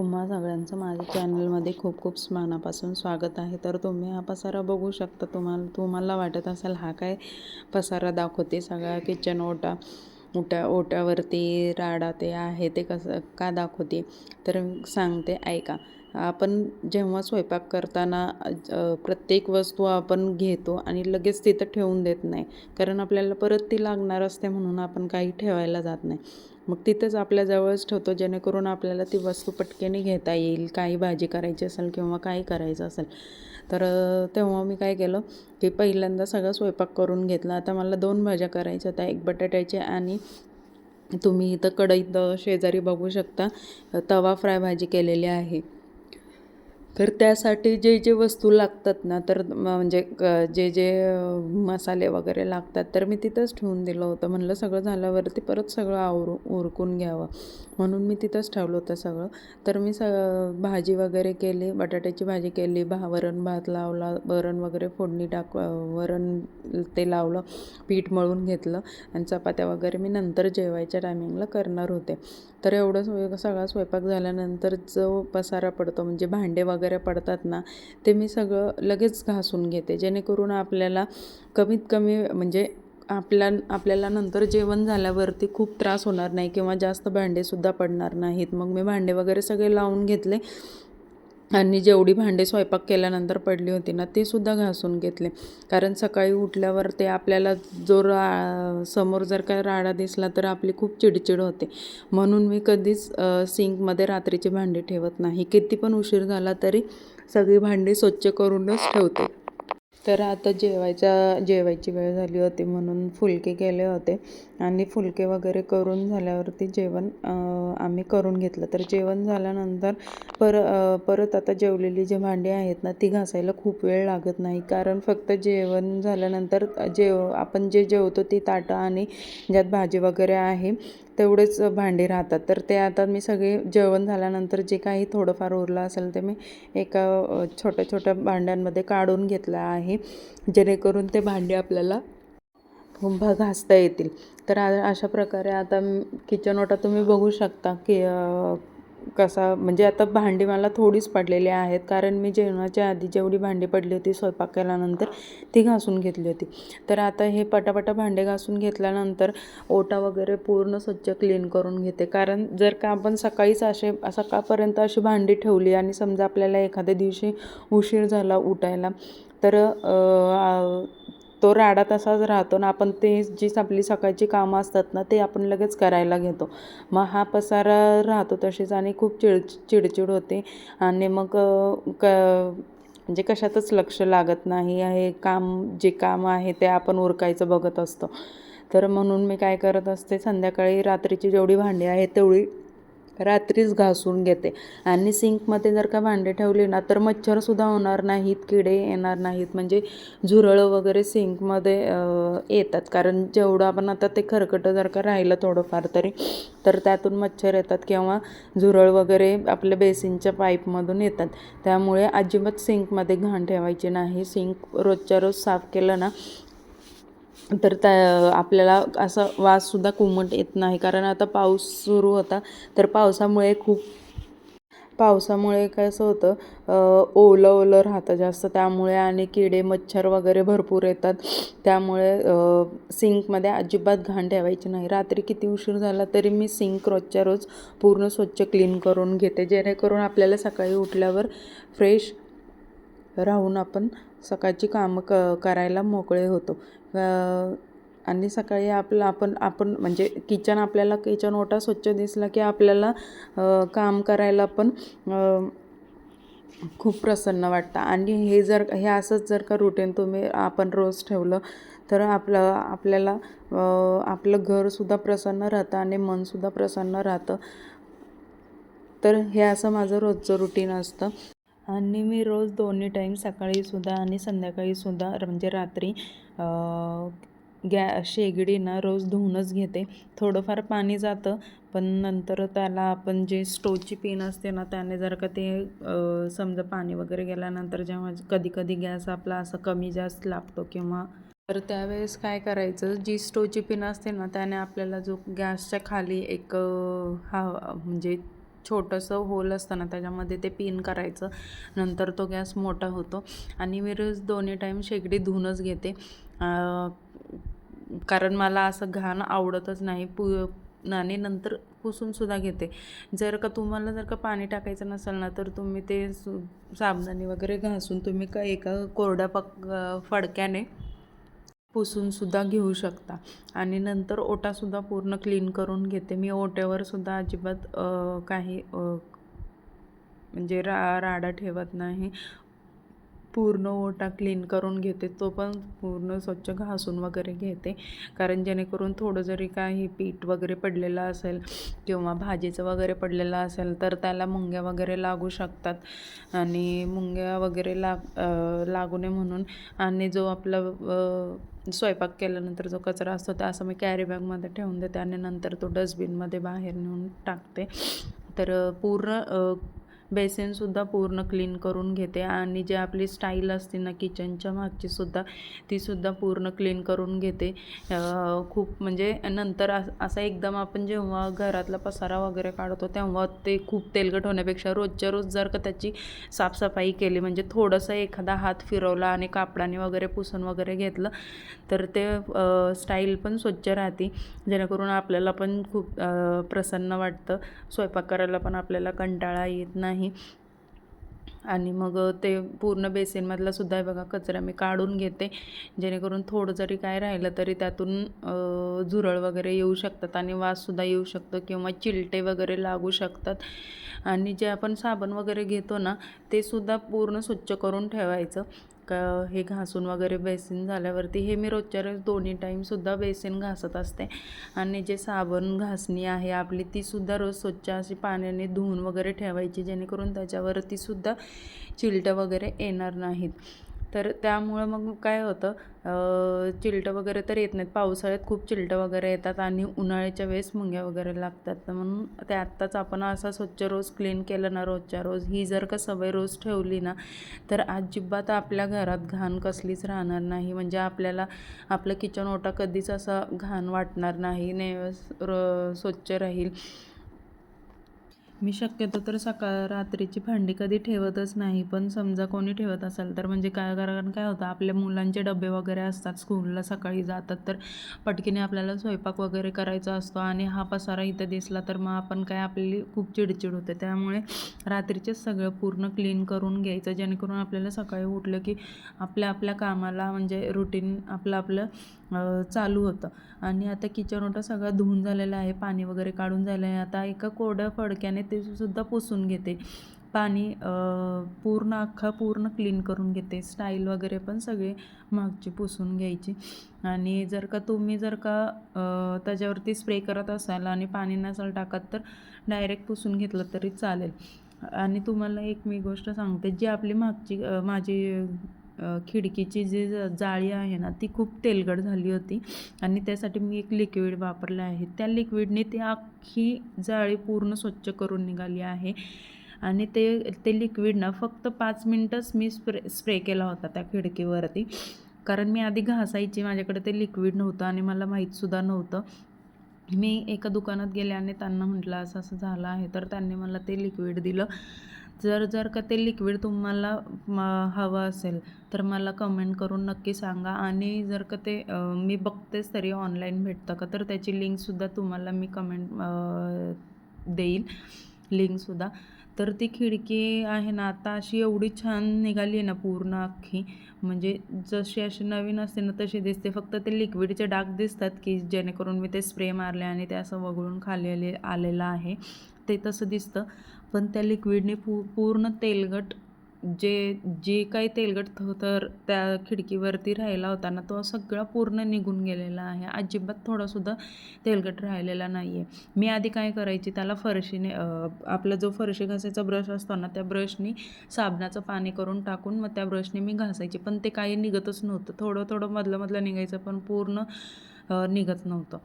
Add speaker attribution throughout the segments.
Speaker 1: सर्वांचं माझ्या चॅनलमध्ये खूप खूप मनापासून स्वागत आहे. तर तुम्ही हा पसारा बघू शकता. तुम्हाला तुम्हाला वाटत असेल हा काय पसारा दाखवते सगळा किचन ओटा ओट्या ओट्यावरती राडा ते आहे ते कसं का दाखवते? तर सांगते ऐका. आपण जेव्हा स्वयंपाक करताना प्रत्येक वस्तू आपण घेतो आणि लगेच तिथं ठेवून देत नाही. कारण आपल्याला परत ती लागणार असते म्हणून आपण काही ठेवायला जात नाही. मग तिथेच आपल्याजवळच ठेवतो जेणेकरून आपल्याला ती वस्तू पटकेने घेता येईल. काही भाजी करायची असेल किंवा काही करायचं असेल. तर तेव्हा मी काय केलं की पहिल्यांदा सगळं स्वयंपाक करून घेतला. आता मला दोन भाज्या करायच्या होत्या. एक बटाट्याची आणि तुम्ही इथं कढईत शेजारी बघू शकता तवा फ्राय भाजी केलेली आहे. तर त्यासाठी जे जे वस्तू लागतात ना तर म्हणजे जे जे मसाले वगैरे लागतात तर मी तिथंच ठेवून दिलं होतं. म्हणलं सगळं झाल्यावरती परत सगळं आवरू उरकून घ्यावं. म्हणून मी तिथंच ठेवलं होतं सगळं. तर मी स भाजी वगैरे केली बटाट्याची भाजी केली भा वरण भात लावला वरण वगैरे फोडणी टाक वरण ते लावलं पीठ मळून घेतलं आणि चपात्या वगैरे मी नंतर जेवायच्या टायमिंगला करणार होते. तर एवढं सगळा स्वयंपाक झाल्यानंतर जो पसारा पडतो म्हणजे भांडे वगैरे वगैरे पडतात ना ते मी सगळं लगेच घासून घेते. जेणेकरून आपल्याला कमीत कमी म्हणजे आपल्या आपल्याला नंतर जेवण झाल्यावरती खूप त्रास होणार नाही किंवा जास्त भांडेसुद्धा पडणार नाहीत. मग मी भांडे वगैरे सगळे लावून घेतले. आणि जेवढी भांडे स्वयंपाक केल्यानंतर पडली होती ना तीसुद्धा घासून घेतले. कारण सकाळी उठल्यावर ते आपल्याला जो रा समोर जर काय राडा दिसला तर आपली खूप चिडचिड होते. म्हणून मी कधीच सिंकमध्ये रात्रीची भांडी ठेवत नाही. किती पण उशीर झाला तरी सगळी भांडी स्वच्छ करूनच ठेवते. तर आता जेवायच्या जेवायची वेळ झाली होती म्हणून फुलके केले होते. आणि फुलके वगैरे करून झाल्यावरती जेवण आम्ही करून घेतलं. तर जेवण झाल्यानंतर पर परत आता जेवलेली जी भांडी आहेत ना ती घासायला खूप वेळ लागत नाही. कारण फक्त जेवण झाल्यानंतर जेव आपण जे जेवतो ती ताटं आणि ज्यात भाजी वगैरे आहे तेवढेच भांडे राहतात. तर ते आता मी सगळे जेवण झाल्यानंतर जे काही थोडंफार उरलं असेल ते मी एका छोट्या छोट्या भांड्यांमध्ये काढून घेतलं आहे. जेणेकरून ते भांडे आपल्याला कुंभा घासता येतील. तर अशा प्रकारे आता किचन ओटा तुम्ही बघू शकता की कसा म्हणजे आता भांडी मला थोडीच पडलेली आहेत कारण मी जेवणाच्या आधी जेवढी भांडी पडली होती स्वयंपाक केल्यानंतर ती घासून घेतली होती. तर आता हे पटापटा भांडे घासून घेतल्यानंतर ओटा वगैरे पूर्ण स्वच्छ क्लीन करून घेते. कारण जर का आपण सकाळीच असे सकाळपर्यंत अशी भांडी ठेवली आणि समजा आपल्याला एखाद्या दिवशी उशीर झाला उठायला तर तो राडा तसाच राहतो ना आपण ते जी आपली सकाळची कामं असतात ना ते आपण लगेच करायला घेतो. मग हा पसारा राहतो तशीच आणि खूप चिड चिडचिड होते. आणि मग क म्हणजे कशातच लक्ष लागत नाही हे काम जे काम आहे ते आपण उरकायचं बघत असतो. तर म्हणून मी काय करत असते संध्याकाळी रात्रीची जेवढी भांडी आहेत तेवढी रात्रीच घासून घेते. आणि सिंकमध्ये जर का भांडे ठेवली ना तर मच्छरसुद्धा होणार नाहीत किडे येणार नाहीत. म्हणजे झुरळं वगैरे सिंकमध्ये येतात. कारण जेवढं आपण आता ते खरकटं जर का राहिलं थोडंफार तरी तर त्यातून मच्छर येतात किंवा झुरळ वगैरे आपल्या बेसिनच्या पाईपमधून येतात. त्यामुळे अजिबात सिंकमध्ये घाण ठेवायची नाही. सिंक रोजच्या रोज साफ केलं ना तर त्या आपल्याला असा वाससुद्धा कोमट येत नाही. कारण आता पाऊस सुरू होता. तर पावसामुळे खूप पावसामुळे कसं होतं ओलं ओलं राहतं जास्त. त्यामुळे आणि किडे मच्छर वगैरे भरपूर येतात. त्यामुळे सिंकमध्ये अजिबात घाण ठेवायची नाही. रात्री किती उशीर झाला तरी मी सिंक रोजच्या रोज पूर्ण स्वच्छ क्लीन करून घेते. जेणेकरून आपल्याला सकाळी उठल्यावर फ्रेश राहून आपण सकाळची कामं क करायला मोकळे होतो. आणि सकाळी आपलं आपण आपण म्हणजे किचन आपल्याला किचन ओटा स्वच्छ दिसला की आपल्याला काम करायला पण खूप प्रसन्न वाटतं. आणि हे जर हे असंच जर का रुटीन तुम्ही आपण रोज ठेवलं तर आपलं आपल्याला आपलं घरसुद्धा प्रसन्न राहतं आणि मनसुद्धा प्रसन्न राहतं. तर हे असं माझं रोजचं रुटीन असतं. आणि मी रोज दोन्ही टाईम सकाळीसुद्धा आणि संध्याकाळीसुद्धा म्हणजे रात्री गॅ शेगडी ना रोज धुवूनच घेते. थोडंफार पाणी जातं पण नंतर त्याला आपण जे स्टोवची पिन असते ना त्याने जर का ते समजा पाणी वगैरे गेल्यानंतर जेव्हा कधी कधी गॅस आपला असं कमी जास्त लागतो किंवा तर त्यावेळेस काय करायचं जी स्टोवची पिन असते ना त्याने आपल्याला जो गॅसच्या खाली एक हा म्हणजे छोटंसं होल असतं ना त्याच्यामध्ये ते पिन करायचं. नंतर तो गॅस मोठा होतो. आणि मी रोज दोन्ही टाईम शेगडी धुवूनच घेते. कारण मला असं घाण आवडतच नाही. पु आणि नंतर पुसूनसुद्धा घेते. जर का तुम्हाला जर का पाणी टाकायचं नसेल ना तर तुम्ही ते सु साबणाने वगैरे घासून तुम्ही का एका कोरड्या पक फडक्याने पुसूनसुद्धा घेऊ शकता. आणि नंतर ओटासुद्धा पूर्ण क्लीन करून घेते. मी ओट्यावरसुद्धा अजिबात काही म्हणजे रा राडा ठेवत नाही. पूर्ण ओटा क्लीन करून घेते तो पण पूर्ण स्वच्छ घासून वगैरे घेते. कारण जेणेकरून थोडं जरी काही पीठ वगैरे पडलेलं असेल किंवा भाजीचं वगैरे पडलेलं असेल तर त्याला मुंग्या वगैरे लागू शकतात. आणि मुंग्या वगैरे लाग लागू नये म्हणून. आणि जो आपला स्वयंपाक केल्यानंतर जो कचरा असतो त्या असं मी कॅरीबॅगमध्ये ठेवून देते आणि नंतर तो डस्टबिनमध्ये बाहेर नेऊन टाकते. तर पूर्ण बेसिनसुद्धा पूर्ण क्लीन करून घेते आणि जे आपली स्टाईल असते ना किचनच्या मागचीसुद्धा तीसुद्धा पूर्ण क्लीन करून घेते. खूप म्हणजे नंतर असं एकदम आपण जेव्हा घरातला पसारा वगैरे काढतो तेव्हा ते खूप तेलकट होण्यापेक्षा रोजच्या रोज जर का त्याची साफसफाई केली म्हणजे थोडंसं एखादा हात फिरवला आणि कापडाने वगैरे पुसून वगैरे घेतलं तर ते स्टाईल पण स्वच्छ राहते. जेणेकरून आपल्याला पण खूप प्रसन्न वाटतं. स्वयंपाक करायला पण आपल्याला कंटाळा येत नाही. नाही आणि मग ते पूर्ण बेसिनमधला सुद्धा आहे बघा कचरा मी काढून घेते. जेणेकरून थोडं जरी काय राहिलं तरी त्यातून झुरळ वगैरे येऊ शकतात आणि वाससुद्धा येऊ शकतं किंवा चिलटे वगैरे लागू शकतात. आणि जे आपण साबण वगैरे घेतो ना ते सुद्धा पूर्ण स्वच्छ करून ठेवायचं. का हे घासून वगैरे बेसिन झाल्यावरती हे मी रोजच्या रोज दोन्ही टाईमसुद्धा बेसिन घासत असते. आणि जे साबण घासणी आहे आपली तीसुद्धा रोज स्वच्छ अशी पाण्याने धुवून वगैरे ठेवायची जेणेकरून त्याच्यावरतीसुद्धा चिलटं वगैरे येणार नाहीत. तर त्यामुळं मग काय होतं चिलटं वगैरे तर येत नाहीत. पावसाळ्यात खूप चिलटं वगैरे येतात आणि उन्हाळ्याच्या वेळेस मुंग्या वगैरे लागतात. तर म्हणून ते आत्ताच आपण असा स्वच्छ रोज क्लीन केलं ना रोजच्या रोज ही जर का सवय रोज ठेवली ना तर अजिबात आपल्या घरात घाण कसलीच राहणार नाही. म्हणजे आपल्याला आपलं किचन ओटा कधीच असा घाण वाटणार नाही. ने स्वच्छ राहील. मी शक्यतो तर सकाळ रात्रीची भांडी कधी ठेवतच नाही पण समजा कोणी ठेवत असेल तर म्हणजे काय कारण काय होतं आपल्या मुलांचे डबे वगैरे असतात स्कूलला सकाळी जातात तर पटकीने आपल्याला स्वयंपाक वगैरे करायचा असतो आणि हा पसारा इथं दिसला तर मग आपण काय आपली खूप चिडचिड होते. त्यामुळे रात्रीचेच सगळं पूर्ण क्लीन करून घ्यायचं जेणेकरून आपल्याला सकाळी उठलं की आपल्या आपल्या कामाला म्हणजे रुटीन आपलं आपलं चालू होतं. आणि आता किचन ओटा सगळं धुवून झालेलं आहे पाणी वगैरे काढून झालं आहे आता एका कोरड्या फडक्याने ते सुद्धा पुसून घेते. पाणी पूर्ण अख्खा पूर्ण क्लीन करून घेते. स्टाईल वगैरे पण सगळे मागची पुसून घ्यायची. आणि जर का तुम्ही जर का त्याच्यावरती स्प्रे करत असाल आणि पाणी नसाल टाकत तर डायरेक्ट पुसून घेतलं तरी चालेल. आणि तुम्हाला एक मी गोष्ट सांगते. जी आपली मागची माझी खिडकीची जी जाळी आहे ना ती खूप तेलकट झाली होती. आणि त्यासाठी मी एक लिक्विड वापरलं आहे. त्या लिक्विडने ती अख्खी जाळी पूर्ण स्वच्छ करून निघाली आहे. आणि ते ते लिक्विडनं फक्त पाच मिनटंच मी स्प्रे स्प्रे केला होता त्या खिडकीवरती. कारण मी आधी घासायची माझ्याकडे ते लिक्विड नव्हतं आणि मला माहीतसुद्धा नव्हतं. मी एका दुकानात गेले आणि त्यांना म्हटलं असं असं झालं आहे. तर त्यांनी मला ते लिक्विड दिलं. जर जर का ते लिक्विड तुम्हाला हवं असेल तर मला कमेंट करून नक्की सांगा. आणि जर का ते मी बघतेच तरी ऑनलाईन भेटतं का तर त्याची लिंकसुद्धा तुम्हाला मी कमेंट देईल. लिंकसुद्धा तर ती खिडकी आहे ना आता अशी एवढी छान निघाली आहे ना पूर्ण अख्खी. म्हणजे जशी अशी नवीन असते ना तशी दिसते. फक्त ते लिक्विडचे डाग दिसतात की जेणेकरून मी ते स्प्रे मारले आणि ते असं वगळून खाली आले आलेलं आहे. ते तसं दिसतं. पण त्या लिक्विडने पू पूर्ण तेलगट जे जे काही तेलगट तर त्या खिडकीवरती राहिला होता ना तो सगळा पूर्ण निघून गेलेला आहे. अजिबात थोडासुद्धा तेलगट राहिलेला नाही आहे मी आधी काय करायची त्याला फरशीने आपला जो फरशी घासायचा ब्रश असतो ना त्या ब्रशनी साबणाचं पाणी करून टाकून मग त्या ब्रशने मी घासायची. पण ते काही निघतच नव्हतं. थोडं थोडं मधलं मधलं निघायचं पण पूर्ण निघत नव्हतं.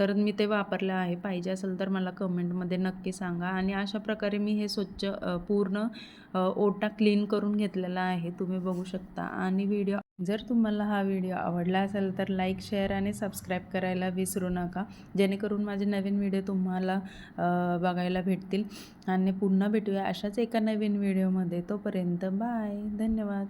Speaker 1: तर मी ते वापरलं आहे. पाहिजे असेल तर मला कमेंटमध्ये नक्की सांगा. आणि अशा प्रकारे मी हे स्वच्छ पूर्ण ओटा क्लीन करून घेतलेला आहे. तुम्ही बघू शकता. आणि व्हिडिओ जर तुम्हाला हा व्हिडिओ आवडला असेल तर लाईक शेअर आणि सबस्क्राईब करायला विसरू नका. जेणेकरून माझे नवीन व्हिडिओ तुम्हाला बघायला भेटतील. आणि पुन्हा भेटूया अशाच एका नवीन व्हिडिओमध्ये. तोपर्यंत बाय. धन्यवाद.